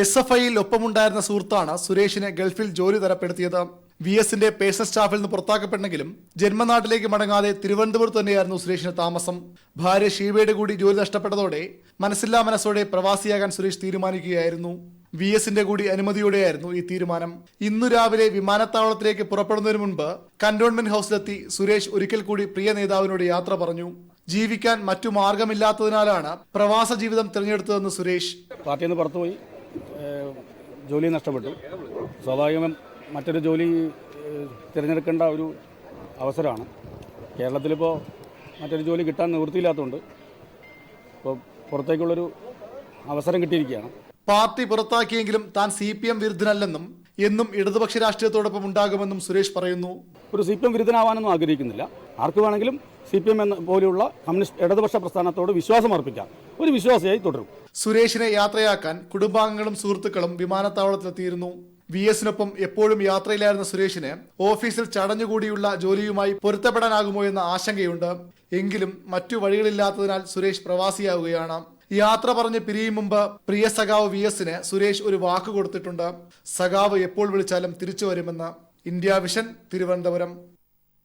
S F ഐയിൽ ഒപ്പമുണ്ടായിരുന്ന സുഹൃത്താണ് സുരേഷിനെ ഗൾഫിൽ ജോലി തരപ്പെടുത്തിയത്. വി എസിന്റെ പേഴ്സണൽ സ്റ്റാഫിൽ നിന്ന് പുറത്താക്കപ്പെട്ടെങ്കിലും ജന്മനാട്ടിലേക്ക് മടങ്ങാതെ തിരുവനന്തപുരത്ത് തന്നെയായിരുന്നു സുരേഷിന് താമസം. ഭാര്യ ഷീബയുടെ കൂടി ജോലി നഷ്ടപ്പെട്ടതോടെ മനസ്സില്ലാ മനസ്സോടെ പ്രവാസിയാകാൻ സുരേഷ് തീരുമാനിക്കുകയായിരുന്നു. വി എസിന്റെ കൂടി അനുമതിയോടെയായിരുന്നു ഈ തീരുമാനം. ഇന്നു രാവിലെ വിമാനത്താവളത്തിലേക്ക് പുറപ്പെടുന്നതിന് മുൻപ് കന്റോൺമെന്റ് ഹൌസിലെത്തി സുരേഷ് ഒരിക്കൽ കൂടി പ്രിയ നേതാവിനോട് യാത്ര പറഞ്ഞു. ജീവിക്കാൻ മറ്റു മാർഗമില്ലാത്തതിനാലാണ് പ്രവാസ ജീവിതം തിരഞ്ഞെടുത്തതെന്ന് സുരേഷ്. പാർട്ടിയിൽ നിന്ന് പുറത്തുപോയി. ജോലി നഷ്ടപ്പെട്ടു. സ്വാഭാവികം മറ്റൊരു ജോലി തിരഞ്ഞെടുക്കേണ്ട ഒരു അവസരമാണ്. കേരളത്തിലിപ്പോൾ മറ്റൊരു ജോലി കിട്ടാൻ നിവൃത്തിയില്ലാത്തതുകൊണ്ട് ഇപ്പോൾ പുറത്തേക്കുള്ളൊരു അവസരം കിട്ടിയിരിക്കുകയാണ്. പാർട്ടി പുറത്താക്കിയെങ്കിലും താൻ സി പി എം വിരുദ്ധനല്ലെന്നും എന്നും ഇടതുപക്ഷ രാഷ്ട്രീയത്തോടൊപ്പം ഉണ്ടാകുമെന്നും സുരേഷ് പറയുന്നു. ഒരു സി പി എം വിരുദ്ധനാവാനൊന്നും ആഗ്രഹിക്കുന്നില്ല. ആർക്ക് വേണമെങ്കിലും സി പി എം എന്ന പോലെയുള്ള കമ്മ്യൂണിസ്റ്റ് ഇടതുപക്ഷ പ്രസ്ഥാനത്തോട് വിശ്വാസം അർപ്പിക്കാം. ഒരു വിശ്വാസിയായി തുടരും. സുരേഷിനെ യാത്രയാക്കാൻ കുടുംബാംഗങ്ങളും സുഹൃത്തുക്കളും വിമാനത്താവളത്തിലെത്തിയിരുന്നു. വി എസിനൊപ്പം എപ്പോഴും യാത്രയിലായിരുന്ന സുരേഷിന് ഓഫീസിൽ ചടഞ്ഞുകൂടിയുള്ള ജോലിയുമായി പൊരുത്തപ്പെടാനാകുമോ എന്ന ആശങ്കയുണ്ട്. എങ്കിലും മറ്റു വഴികളില്ലാത്തതിനാൽ സുരേഷ് പ്രവാസിയാവുകയാണ്. യാത്ര പറഞ്ഞ് പിരിയും മുമ്പ് പ്രിയ സഖാവ് വി എസിന് സുരേഷ് ഒരു വാക്ക് കൊടുത്തിട്ടുണ്ട്. സഖാവ് എപ്പോൾ വിളിച്ചാലും തിരിച്ചു വരുമെന്ന്. India vision Thiruvananthapuram.